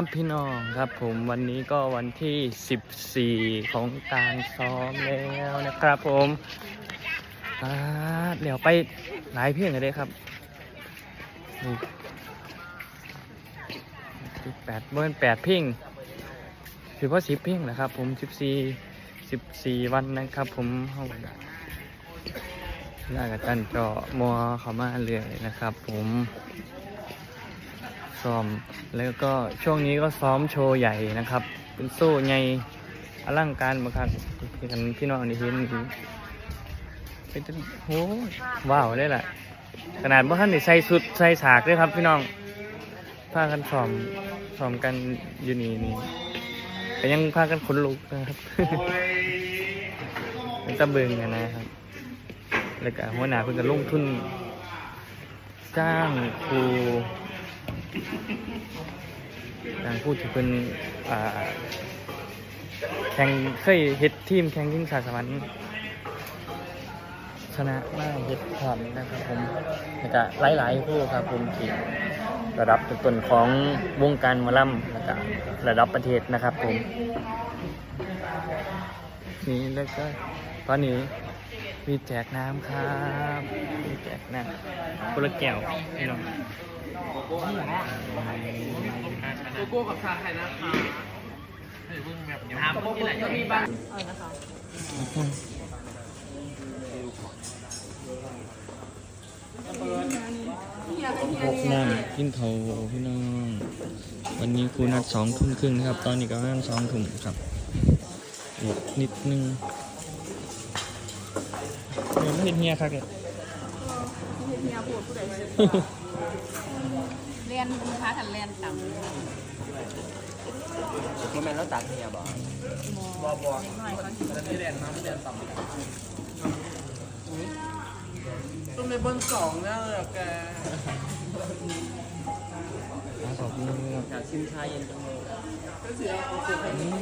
บพี่น้องครับผมวันนี้ก็วันที่ 14 ของการซ้อมแล้วนะครับผมเดี๋ยวไปหลายเพลงเลยครับนี่แปดเบิ้ลแปดเพลงถือว่าสิบเพลงนะครับ ผม14 14วันนะครับ ผมเข้าลากกับจันเจาะมัวเขามาเรื่อยนะครับ ผม ซ้อม แล้วก็ช่วงนี้ก็ซ้อมโชว์ใหญ่นะครับ เป็นโซ่ใหญ่อลังการมากครับพี่กันพี่น้องนี่เห็นเป็นโหว้าวได้แหละขนาดว่าท่านใส่สุดใส่ฉากด้วยครับ พี่น้องพากันซ้อมซ้อมกันอยู่นี่นี่แต่ยังพากันขนลุกนะครับเป็นตะเบิงกันนะครับ แล้วก็หัวหน้าเพิ่งจะลงทุนจ้างครู ทางพูดถึงเป็นแข่งเคยเฮ็ดทีมแข่งยิ่งสาสวรรค์ชนะมากเฮ็ดพร้อมนะครับผมแล้วก็หลายๆผู้ครับผมที่ระดับต้นของวงการมอลำแล้วก็ระดับประเทศนะครับผมนี่แล้วก็ตอนนี้มีแจกน้ำครับมีแจกน้ำคนละแก้วพี่น้อง โกโก้กับชาไทยนะคะน้ำที่ไหนจะมีบ้างพกน้ำกินเขาพี่น้อง วันนี้ครูนัดสองทุ่มครึ่งนะครับ ตอนนี้ก็ประมาณสองทุ่มครับอีกนิดนึงเดี๋ยวไม่เห็นเฮียครับเนี่ยเรียนค้ากันเรียนต่ำมันแมนแล้วตัดเฮียบอกบอบอหน่อยเขาที่เรียนมาไม่เรียนต่ำต้องในบนสองเนี่ยเลยแกขอบคุณครับอยากชิมชาเย็นจังเลยก็เสียโอเคอืม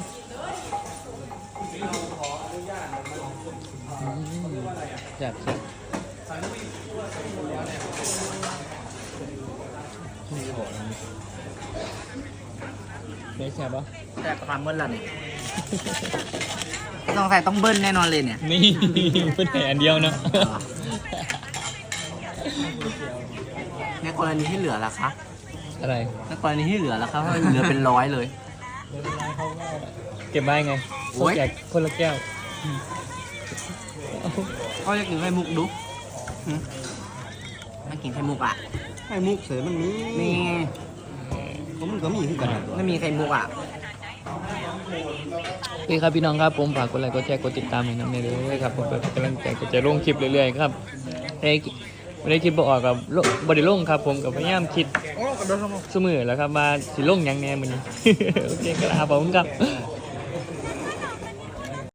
จับสิไม่ใช่ปะแต่ความเมื่อไหร่ต้องใส่ต้องเบิ้ลแน่นอนเลยเนี่ย นี่เพื่อนแผ่อันเดียวเนาะในกรณีที่เหลือล่ะคะอะไรในกรณีที่เหลือล่ะคะเพราะเหลือเป็นร้อยเลยเก็บไว้ไงโอ๊ยแจกคนละแก้วก็จะกินไข่มุกดูมากินไข่มุกอะ ไอ้มุกเสือมันมีนี่ผมมันก็มีคือกันนะตัวไม่มีไข่มุกอะโอเคครับพี่น้องครับผมฝากกดไลค์กดแชร์กดติดตามให้น้ำเนยด้วยครับผมเป็นกำลังใจก็จะลงคลิปเรื่อยๆครับไม่ได้ไม่ได้คลิปบออกกับบไดิลงครับ ผมกับพยายามคิดสมือแหล้วครับมาสิลงหยังแหน่มือนี้ โอเคครับผมครับ